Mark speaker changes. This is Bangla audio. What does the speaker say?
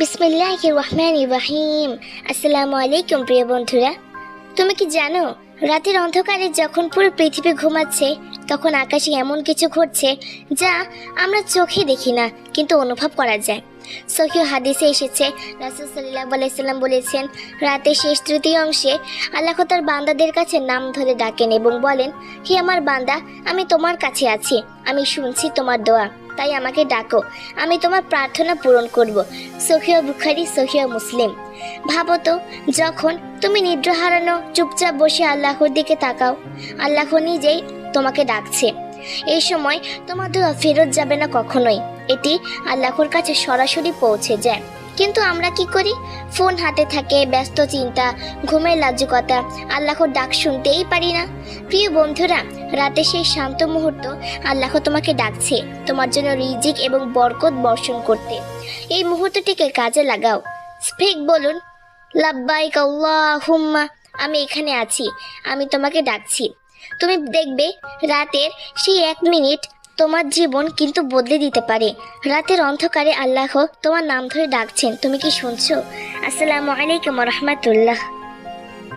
Speaker 1: বিসমিল্লাহ রহমান ইব্রাহিম আসসালামু আলাইকুম প্রিয় বন্ধুরা। তুমি কি জানো, রাতের অন্ধকারে যখন পুরো পৃথিবী ঘুমাচ্ছে, তখন আকাশে এমন কিছু ঘটছে যা আমরা চোখে দেখি না, কিন্তু অনুভব করা যায়। সহিহ হাদিসে এসেছে, রাসুল সাল্লাহ আলাইসাল্লাম বলেছেন রাতের শেষ তৃতীয় অংশে আল্লাহ তার বান্দাদের কাছে নাম ধরে ডাকেন এবং বলেন, হে আমার বান্দা, আমি তোমার কাছে আছি, আমি শুনছি তোমার দোয়া। তাই আমাকে ডাকো। আমি তোমার প্রার্থনা পূরণ করব। সখিয় বুখারি সখিয়া মুসলিম। ভাবো তো, যখন তুমি নিদ্রা হারানো, চুপচাপ বসে আল্লাহর দিকে তাকাও, আল্লাহ নিজেই তোমাকে ডাকছে। এই সময় তোমার দোয়া ফেরত যাবে না কখনোই। এটি আল্লাহর কাছে সরাসরি পৌঁছে যায়। কিন্তু আমরা কি করি? ফোন হাতে থাকে, ব্যস্ত চিন্তা, ঘুমের লাজুকতা, আল্লাহর ডাক শুনতেই পারি না। প্রিয় বন্ধুরা, রাতে সেই শান্ত মুহূর্ত আল্লাহ তোমাকে ডাকছে, তোমার জন্য রিজিক এবং বরকত বর্ষণ করতে। এই মুহূর্তটিকে কাজে লাগাও। স্ফিক বলুন, লাব্বাইক আল্লাহুম্মা, আমি এখানে আছি, আমি তোমাকে ডাকছি। তুমি দেখবে, রাতের সেই এক মিনিট তোমার জীবন কিন্তু বদলে দিতে পারে। রাতের অন্ধকারে আল্লাহ তোমার নাম ধরে ডাকছেন। তুমি কি শুনছো? আসসালামু আলাইকুম রহমতুল্লাহ।